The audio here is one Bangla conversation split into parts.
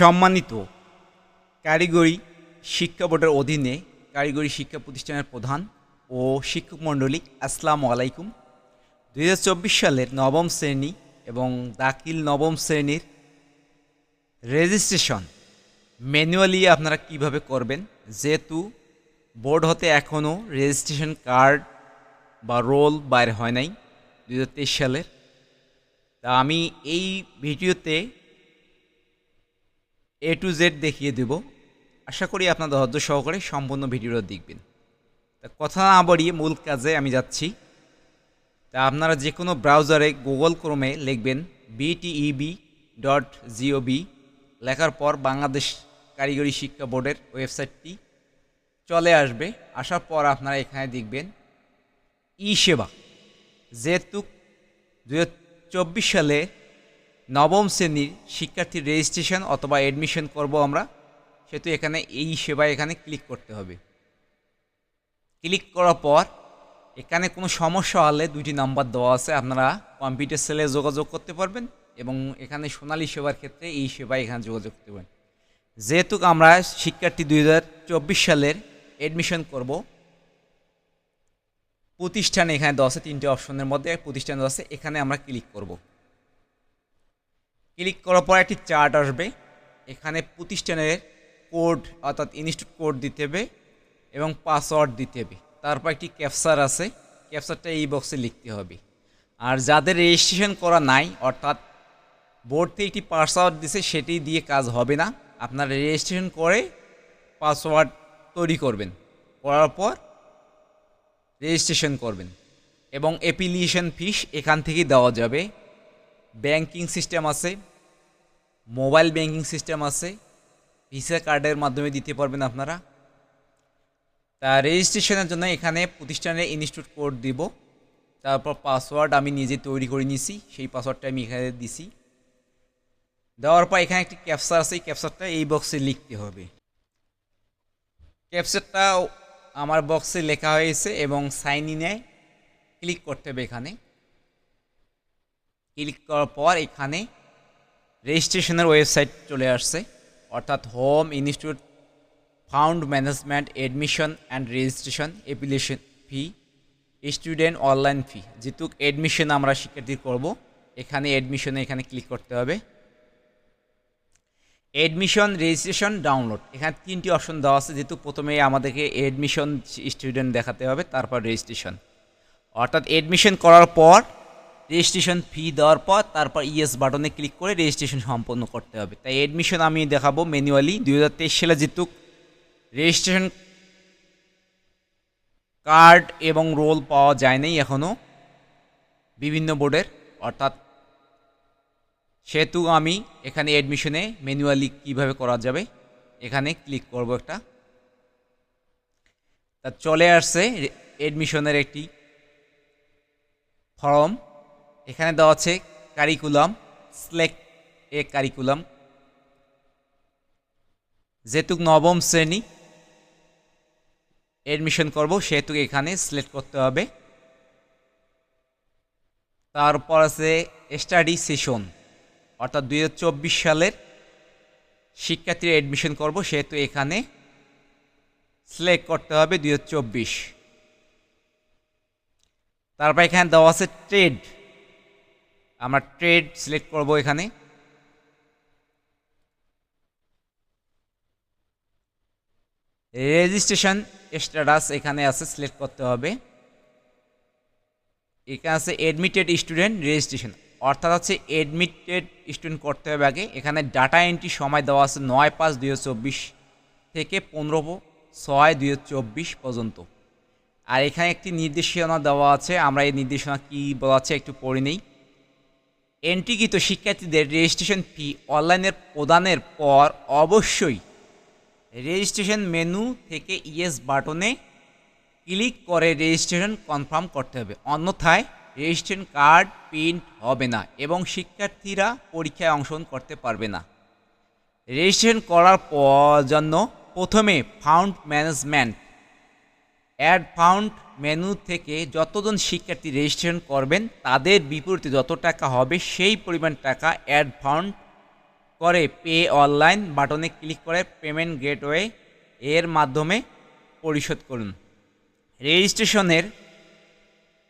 সম্মানিত কারিগরি শিক্ষা বোর্ডের অধীনে কারিগরি শিক্ষা প্রতিষ্ঠানের প্রধান ও শিক্ষক মণ্ডলী, আসসালামু আলাইকুম। দু হাজার চব্বিশ সালের নবম শ্রেণি এবং দাখিল নবম শ্রেণির রেজিস্ট্রেশন ম্যানুয়ালি আপনারা কীভাবে করবেন? যেহেতু বোর্ড হতে এখনও রেজিস্ট্রেশন কার্ড বা রোল বাইর হয় নাই দু হাজার তেইশ সালের। তা আমি এই ভিডিওতে এ টু জেড দেখিয়ে দেব। আশা করি আপনার ধৈর্য সহকারে সম্পূর্ণ ভিডিওটা দেখবেন। তা কথা না বাড়িয়ে মূল কাজে আমি যাচ্ছি। তা আপনারা যে কোনো ব্রাউজারে গুগল ক্রমে লিখবেন বিটিইবি ডট জিওবি লেখার পর বাংলাদেশ কারিগরি শিক্ষা বোর্ডের ওয়েবসাইটটি চলে আসবে। আসার পর আপনারা এখানে দেখবেন ই সেবা যেহেতু দু হাজার চব্বিশ সালে নবম শ্রেণির শিক্ষার্থীর রেজিস্ট্রেশন অথবা অ্যাডমিশন করব আমরা, সেহেতু এখানে এই সেবা এখানে ক্লিক করতে হবে। ক্লিক করার পর এখানে কোনো সমস্যা হলে দুইটি নাম্বার দেওয়া আছে, আপনারা কম্পিউটার সেলে যোগাযোগ করতে পারবেন এবং এখানে সোনালী সেবার ক্ষেত্রে এই সেবায় এখানে যোগাযোগ করতে পারেন যেহেতু আমরা শিক্ষার্থী দু হাজার চব্বিশ সালের অ্যাডমিশন করব, প্রতিষ্ঠান এখানে দেওয়া আছে তিনটে অপশনের মধ্যে, প্রতিষ্ঠান দেওয়া আছে, এখানে আমরা ক্লিক করব। ক্লিক করার পর একটি চার্ট আসবে। এখানে প্রতিষ্ঠানের কোড অর্থাৎ ইনস্টিটিউট কোড দিতে হবে এবং পাসওয়ার্ড দিতে হবে। তারপর একটি ক্যাপচার আছে। ক্যাপচারটা এই বক্সে লিখতে হবে। আর যাদের রেজিস্ট্রেশন করা নাই, অর্থাৎ বোর্ড থেকে একটি পাসওয়ার্ড দিছে, সেটি দিয়ে কাজ হবে না। আপনারা রেজিস্ট্রেশন করে পাসওয়ার্ড তৈরি করবেন। করার পর রেজিস্ট্রেশন করবেন এবং অ্যাপ্লিকেশন ফিস এখান থেকেই দেওয়া যাবে। ব্যাংকিং সিস্টেম আছে। মোবাইল ব্যাংকিং সিস্টেম আছে, ভিসা কার্ডের মাধ্যমে দিতে পারবেন আপনারা। তা রেজিস্ট্রেশনের জন্য এখানে প্রতিষ্ঠানের ইনস্টিটিউট কোড দিব, তারপর পাসওয়ার্ড আমি নিজে তৈরি করে নিছি, সেই পাসওয়ার্ডটা আমি এখানে দিছি। দেওয়ার পর এখানে একটি ক্যাপচার আছে, এই ক্যাপচারটা এই বক্সে লিখতে হবে। ক্যাপচারটা আমার বক্সে লেখা হয়েছে এবং সাইন ইনে ক্লিক করতে হবে এখানে। ক্লিক করার পর এখানে রেজিস্ট্রেশনের ওয়েবসাইট চলে আসছে, অর্থাৎ home institute fund management, admission and registration application fee, student online fee. যেহেতু এডমিশন আমরা শিক্ষার্থী করব, এখানে এডমিশনে এখানে ক্লিক করতে হবে। Admission, registration, download. এখানে তিনটি অপশন দেওয়া আছে, যেহেতু প্রথমে আমাদেরকে এডমিশন স্টুডেন্ট দেখাতে হবে, তারপর রেজিস্ট্রেশন। অর্থাৎ এডমিশন করার পর রেজিস্ট্রেশন ফি দেওয়ার পর তারপর ইএস বাটনে ক্লিক করে রেজিস্ট্রেশন সম্পন্ন করতে হবে। তাই অ্যাডমিশন আমি দেখাবো ম্যানুয়ালি দুই হাজার তেইশ সালে যেহেতু রেজিস্ট্রেশন কার্ড এবং রোল পাওয়া যায় নাই এখনও বিভিন্ন বোর্ডের অর্থাৎ সেহেতু আমি এখানে অ্যাডমিশনে ম্যানুয়ালি কীভাবে করা যাবে এখানে ক্লিক করব একটা। তা চলে আসছে অ্যাডমিশনের একটি ফর্ম এখানে দেওয়া আছে কারিকুলাম সিলেক্ট এ কারিকুলাম যেহেতু নবম শ্রেণি অ্যাডমিশন করব, সেহেতু এখানে সিলেক্ট করতে হবে। তারপর আছে স্টাডি সেশন অর্থাৎ দু হাজার চব্বিশ সালের শিক্ষার্থীরা অ্যাডমিশন করব, সেহেতু এখানে সিলেক্ট করতে হবে দুই হাজার চব্বিশ। তারপর এখানে দেওয়া আছে ট্রেড আমরা ট্রেড সিলেক্ট করব এখানে। রেজিস্ট্রেশন স্ট্যাটাস এখানে আছে সিলেক্ট করতে হবে। এখানে আছে এডমিটেড স্টুডেন্ট রেজিস্ট্রেশন অর্থাৎ হচ্ছে এডমিটেড স্টুডেন্ট করতে হবে আগে। এখানে ডাটা এন্ট্রি সময় দেওয়া আছে নয় পাঁচ দুই থেকে পনেরো ছয় দুই পর্যন্ত। আর এখানে একটি নির্দেশনা দেওয়া আছে। আমরা এই নির্দেশনা কী বলা আছে একটু পড়ে নেই। এন্ট্রিকৃত শিক্ষার্থীদের রেজিস্ট্রেশন ফি অনলাইনের প্রদানের পর অবশ্যই রেজিস্ট্রেশন মেনু থেকে ইয়েস বাটনে ক্লিক করে রেজিস্ট্রেশন কনফার্ম করতে হবে। অন্যথায় রেজিস্ট্রেশন কার্ড প্রিন্ট হবে না এবং শিক্ষার্থীরা পরীক্ষায় অংশগ্রহণ করতে পারবে না। রেজিস্ট্রেশন করার জন্য প্রথমে fund management add fund menu থেকে যতজন শিক্ষার্থী রেজিস্ট্রেশন করবেন, তাদের বিপরীতে যত টাকা হবে, সেই পরিমাণ টাকা অ্যাড ফাউন্ড করে পে অনলাইন বাটনে ক্লিক করে পেমেন্ট গেটওয়ে এর মাধ্যমে পরিশোধ করুন। রেজিস্ট্রেশনের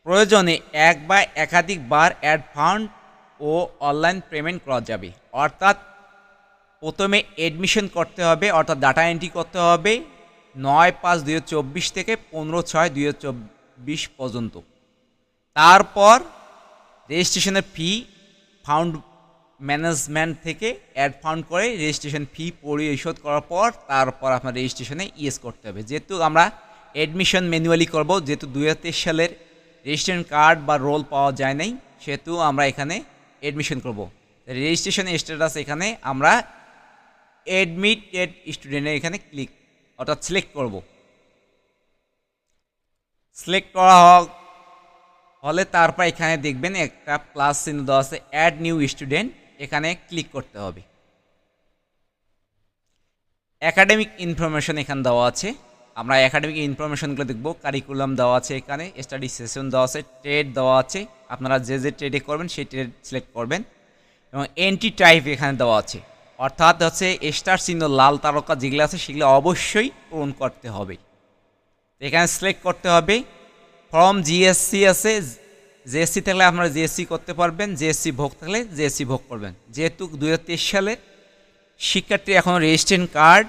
প্রয়োজনে এক বা একাধিকবার অ্যাড ফান্ড ও অনলাইন পেমেন্ট করা যাবে। অর্থাৎ প্রথমে এডমিশন করতে হবে, অর্থাৎ ডাটা এন্ট্রি করতে হবে নয় পাঁচ দুই চব্বিশ থেকে পনেরো ছয় দুই চব্বিশ পর্যন্ত। তারপর রেজিস্ট্রেশনের ফি ফাউন্ড ম্যানেজমেন্ট থেকে অ্যাড ফাউন্ড করে রেজিস্ট্রেশন ফি পরিশোধ করার পর তারপর আপনার রেজিস্ট্রেশনে ইয়েস করতে হবে। যেহেতু আমরা অ্যাডমিশন ম্যানুয়ালি করব, যেহেতু দু হাজার তেইশ সালের রেজিস্ট্রেশন কার্ড বা রোল পাওয়া যায় নাই, সেহেতু আমরা এখানে অ্যাডমিশন করব। রেজিস্ট্রেশন স্ট্যাটাস এখানে আমরা অ্যাডমিটেড স্টুডেন্টের এখানে ক্লিক অর্থাৎ সিলেক্ট করব। সিলেক্ট করা হোক হলে তারপর এখানে দেখবেন একটা প্লাস চিহ্ন দেওয়া আছে অ্যাড নিউ স্টুডেন্ট এখানে ক্লিক করতে হবে। একাডেমিক ইনফরমেশন এখানে দেওয়া আছে। আমরা একাডেমিক ইনফরমেশনগুলো দেখব কারিকুলাম দেওয়া আছে এখানে স্টাডি সেশন দেওয়া আছে ট্রেড দেওয়া আছে, আপনারা যে যে ট্রেডে করবেন সেই ট্রেড সিলেক্ট করবেন। এবং এন্ট্রি টাইপ এখানে দেওয়া আছে। অর্থাৎ হচ্ছে স্টার চিহ্ন লাল তারকা যেগুলো আছে সেগুলো অবশ্যই পূরণ করতে হবে। এখানে সিলেক্ট করতে হবে। ফর্ম জিএসসি আছে। জিএসসি থাকলে আপনারা জিএসসি করতে পারবেন। জিএসসি ভোগ থাকলে জিএসসি ভোগ করবেন। যেহেতু দু হাজার তেইশ সালে শিক্ষার্থী এখনও রেজিস্ট্রেশন কার্ড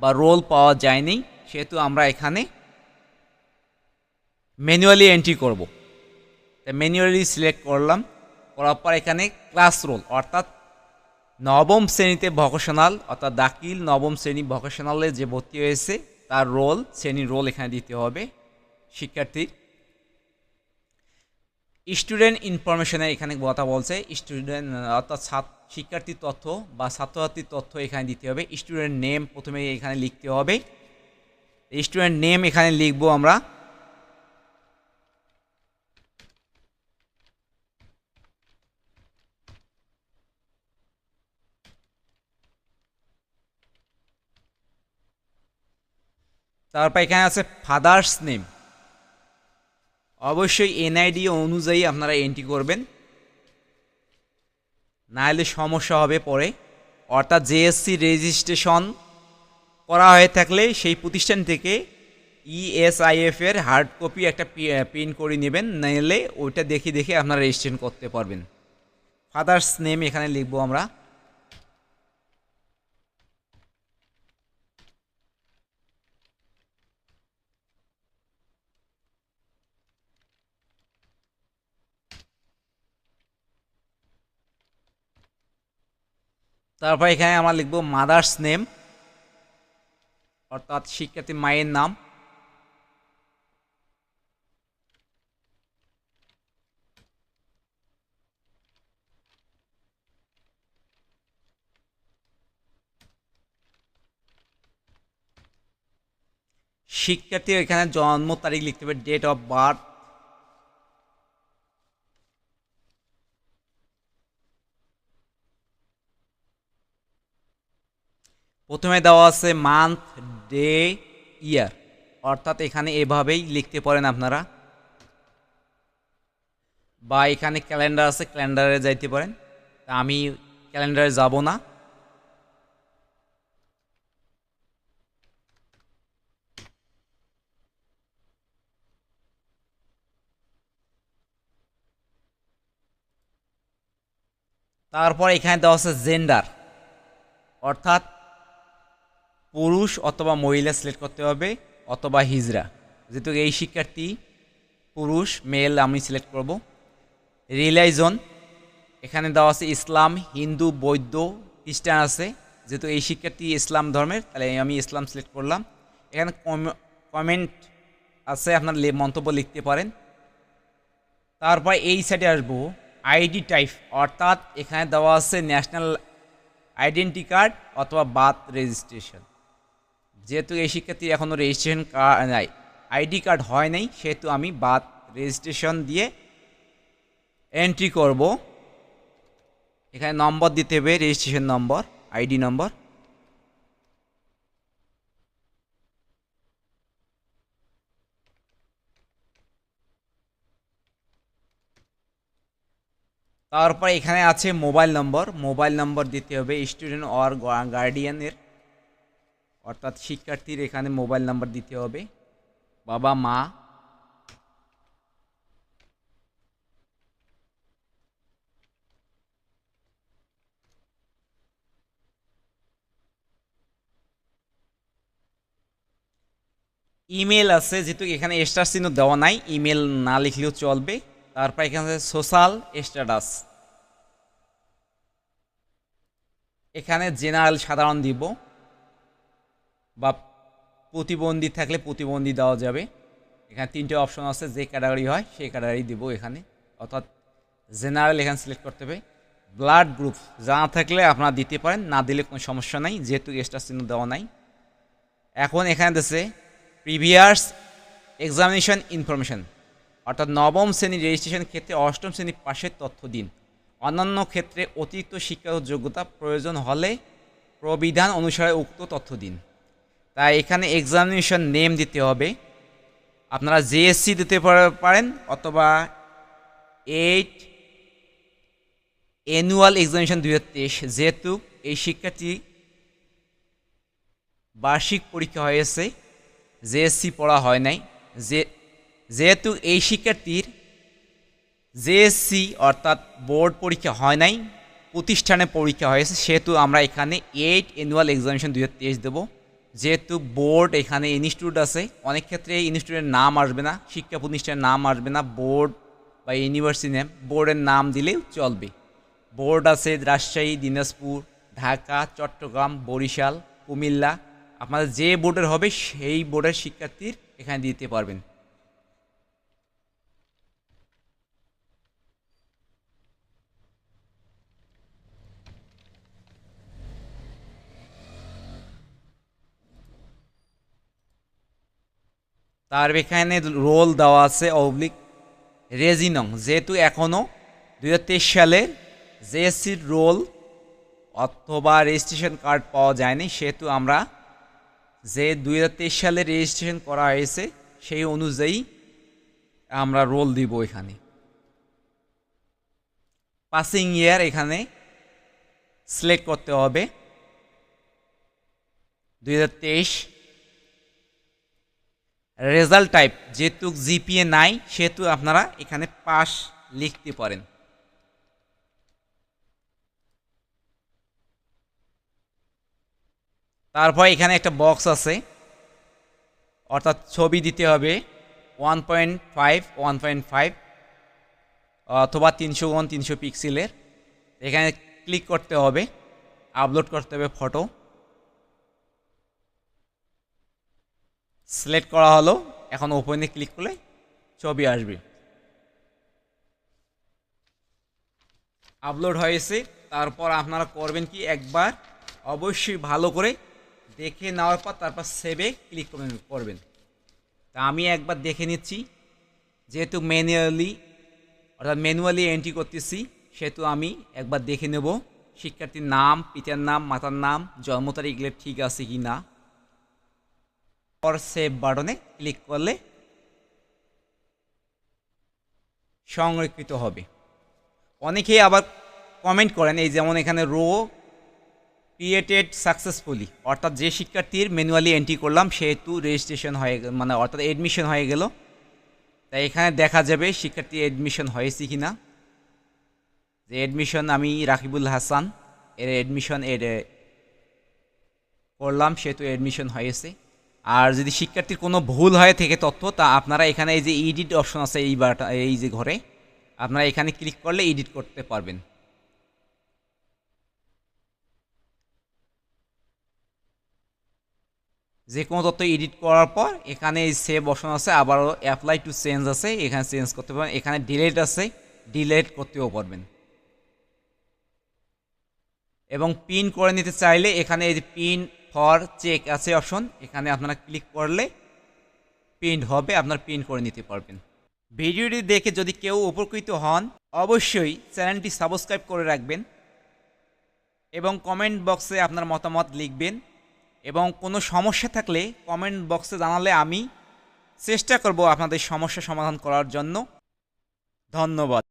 বা রোল পাওয়া যায়নি, সেহেতু আমরা এখানে ম্যানুয়ালি এন্ট্রি করব। ম্যানুয়ালি সিলেক্ট করলাম। করার পর এখানে ক্লাস রোল অর্থাৎ নবম শ্রেণীতে ভকেশনাল অর্থাৎ দাখিল নবম শ্রেণি ভকেশনালে যে ভর্তি হয়েছে, তার রোল শ্রেণির রোল এখানে দিতে হবে, শিক্ষার্থীর। স্টুডেন্ট ইনফরমেশনে এখানে কথা বলছে স্টুডেন্ট অর্থাৎ শিক্ষার্থীর তথ্য বা ছাত্রছাত্রীর তথ্য এখানে দিতে হবে স্টুডেন্ট নেম প্রথমে এখানে লিখতে হবে। স্টুডেন্ট নেম এখানে লিখব আমরা। তারপর এখানে আছে ফাদার্স নেম। অবশ্যই এনআইডি অনুযায়ী আপনারা এন্ট্রি করবেন। না হলে সমস্যা হবে পরে। অর্থাৎ জেএসসি রেজিস্ট্রেশন করা হয়ে থাকলে সেই প্রতিষ্ঠান থেকে ইএসআইএফ এর হার্ড কপি একটা প্রিন্ট করে নেবেন। নাহলে ওইটা দেখে দেখে আপনারা রেজিস্ট্রেশন করতে পারবেন। ফাদার্স নেম এখানে লিখব আমরা। তারপর এখানে আমরা লিখব মাদার্স নেম, অর্থাৎ শিক্ষার্থী মায়ের নাম। শিক্ষার্থীর এখানে জন্ম তারিখ লিখতে হবে ডেট অফ বার্থ প্রথমে দেওয়া আছে মান্থ ডে ইয়ার অর্থাৎ এখানে এভাবেই লিখতে পারেন আপনারা। বা এখানে ক্যালেন্ডার আছে ক্যালেন্ডারে যাইতে পারেন। তা আমি ক্যালেন্ডারে যাব না। তারপর এখানে দেওয়া আছে জেন্ডার অর্থাৎ পুরুষ অথবা মহিলা সিলেক্ট করতে হবে অথবা হিজরা। যেহেতু এই শিক্ষার্থী পুরুষ, মেল, আমি সিলেক্ট করব। রিলাইজন, এখানে দেওয়া আছে ইসলাম, হিন্দু, বৌদ্ধ, খ্রিস্টান আছে। যেহেতু এই শিক্ষার্থী ইসলাম ধর্মের, তাহলে আমি ইসলাম সিলেক্ট করলাম। এখানে কমেন্ট আছে, আপনার মন্তব্য লিখতে পারেন। তারপর এই সাইডে আসব আইডি টাইপ অর্থাৎ এখানে দেওয়া আছে ন্যাশনাল আইডেন্টি কার্ড অথবা বার্থ রেজিস্ট্রেশন যেহেতু এই শিক্ষার্থী এখনও রেজিস্ট্রেশন নাই আইডি কার্ড হয় নাই, সেহেতু আমি বাদ রেজিস্ট্রেশন দিয়ে এন্ট্রি করব। এখানে নম্বর দিতে হবে রেজিস্ট্রেশন নম্বর আইডি নম্বর তারপর এখানে আছে মোবাইল নম্বর মোবাইল নম্বর দিতে হবে স্টুডেন্ট অর গার্ডিয়ানের অর্থাৎ শিক্ষার্থীর এখানে মোবাইল নাম্বার দিতে হবে। বাবা, মা। ইমেল আছে, যেহেতু এখানে স্টার চিহ্ন দেওয়া নাই, ইমেল না লিখলেও চলবে। তারপর এখানে আছে সোশ্যাল স্ট্যাটাস। এখানে জেনারেল সাধারণ দিব। বা প্রতিবন্ধী থাকলে প্রতিবন্ধী দেওয়া যাবে। এখানে তিনটে অপশন আছে, যে ক্যাটাগরি হয় সেই ক্যাটাগরি দিব এখানে। অর্থাৎ জেনারেল এখানে সিলেক্ট করতে হবে। ব্লাড গ্রুপ জানা থাকলে আপনারা দিতে পারেন, না দিলে কোনো সমস্যা নাই, যেহেতু স্টার চিহ্ন দেওয়া নাই। এখন এখানে দিচ্ছে প্রিভিয়াস এক্সামিনেশন ইনফরমেশন অর্থাৎ নবম শ্রেণির রেজিস্ট্রেশন ক্ষেত্রে অষ্টম শ্রেণির পাশের তথ্য দিন। অন্যান্য ক্ষেত্রে অতিরিক্ত শিক্ষাগত যোগ্যতা প্রয়োজন হলে প্রবিধান অনুসারে উক্ত তথ্য দিন। তাই এখানে এক্সামিনেশন নেম দিতে হবে। আপনারা জেএসসি দিতে পারেন অথবা এইট অ্যানুয়াল এক্সামিনেশন দুই হাজার তেইশ। যেহেতু এই শিক্ষার্থী বার্ষিক পরীক্ষা হয়েছে জেএসসি পড়া হয় নাই। যে যেহেতু এই শিক্ষার্থীর জেএসসি অর্থাৎ বোর্ড পরীক্ষা হয় নাই, প্রতিষ্ঠানে পরীক্ষা হয়েছে, সেহেতু আমরা এখানে এইট অ্যানুয়াল এক্সামিনেশন দুই হাজার তেইশ দেবো। যেহেতু বোর্ড এখানে ইনস্টিটিউট আছে, অনেক ক্ষেত্রে ইনস্টিটিউটের নাম আসবে না, শিক্ষা প্রতিষ্ঠানের নাম আসবে না, বোর্ড বা ইউনিভার্সিটি নেম, বোর্ডের নাম দিলেও চলবে। বোর্ড আছে রাজশাহী, দিনাজপুর, ঢাকা, চট্টগ্রাম, বরিশাল, কুমিল্লা, আপনাদের যে বোর্ডের হবে সেই বোর্ডের শিক্ষার্থীর এখানে দিতে পারবেন। তার এখানে রোল দেওয়া আছে অবলিক রেজিনং। যেহেতু এখনও দুই সালের জেএসসির রোল অথবা রেজিস্ট্রেশন কার্ড পাওয়া যায়নি, সেহেতু আমরা যে দু হাজার তেইশ সালে রেজিস্ট্রেশন করা হয়েছে, সেই অনুযায়ী আমরা রোল দিব এখানে। পাসিং ইয়ার এখানে সিলেক্ট করতে হবে। দু হাজার তেইশ রেজাল্ট টাইপ, যেহেতু জিপিএ নাই, সেহেতু আপনারা এখানে পাস লিখতে পারেন। তারপর এখানে একটা বক্স আছে, অর্থাৎ ছবি দিতে হবে one point five, one point five, অথবা তিনশো ওয়ান তিনশো পিক্সেলের। এখানে ক্লিক করতে হবে, আপলোড করতে হবে ফটো। সিলেক্ট করা হলো। এখন ওপেনে ক্লিক করলে ছবি আসবে। আপলোড হয়েছে। তারপর আপনারা করবেন কি? একবার অবশ্যই ভালো করে দেখে নেওয়ার পর তারপর সেভে ক্লিক করবেন করবেন। তা আমি একবার দেখে নিচ্ছি। যেহেতু ম্যানুয়ালি অর্থাৎ ম্যানুয়ালি এন্ট্রি করতেছি, সেহেতু আমি একবার দেখে নেব। শিক্ষার্থীর নাম, পিতার নাম, মাতার নাম, জন্ম তারিখ ঠিক আছে কি না পর সেভ বাটনে ক্লিক করলে সংরক্ষিত হবে। অনেকেই আবার কমেন্ট করেন, এই যেমন এখানে রো ক্রিয়েটেড সাকসেসফুলি অর্থাৎ যে শিক্ষার্থীর ম্যানুয়ালি এন্ট্রি করলাম, সেহেতু রেজিস্ট্রেশন হয়ে গে- মানে অর্থাৎ এডমিশন হয়ে গেল। তাই এখানে দেখা যাবে শিক্ষার্থী এডমিশন হয়েছে কি না যে এডমিশন আমি রাকিবুল হাসান, এর এডমিশন এর করলাম, সেহেতু এডমিশন হয়েছে। আর যদি শিক্ষার্থীর কোনো ভুল হয়ে থেকে তথ্য, তা আপনারা এখানে এই যে এডিট অপশন আছে এই বাটা এই যে ঘরে, আপনারা এখানে ক্লিক করলে এডিট করতে পারবেন। যে কোনো তথ্য এডিট করার পর এখানে এই সেভ অপশন আছে, আবারও অ্যাপ্লাই টু চেঞ্জ আছে, এখানে চেঞ্জ করতে পারবেন। এখানে ডিলেট আছে ডিলেট করতেও পারবেন। এবং পিন করে নিতে চাইলে এখানে এই যে পিন ফর চেক আছে অপশন এখানে আপনারা ক্লিক করলে প্রিন্ট হবে, আপনার প্রিন্ট করে নিতে পারবেন। ভিডিওটি দেখে যদি কেউ উপকৃত হন, অবশ্যই চ্যানেলটি সাবস্ক্রাইব করে রাখবেন এবং কমেন্ট বক্সে আপনার মতামত লিখবেন এবং কোনো সমস্যা থাকলে কমেন্ট বক্সে জানালে আমি চেষ্টা করব আপনাদের সমস্যা সমাধান করার জন্য। ধন্যবাদ।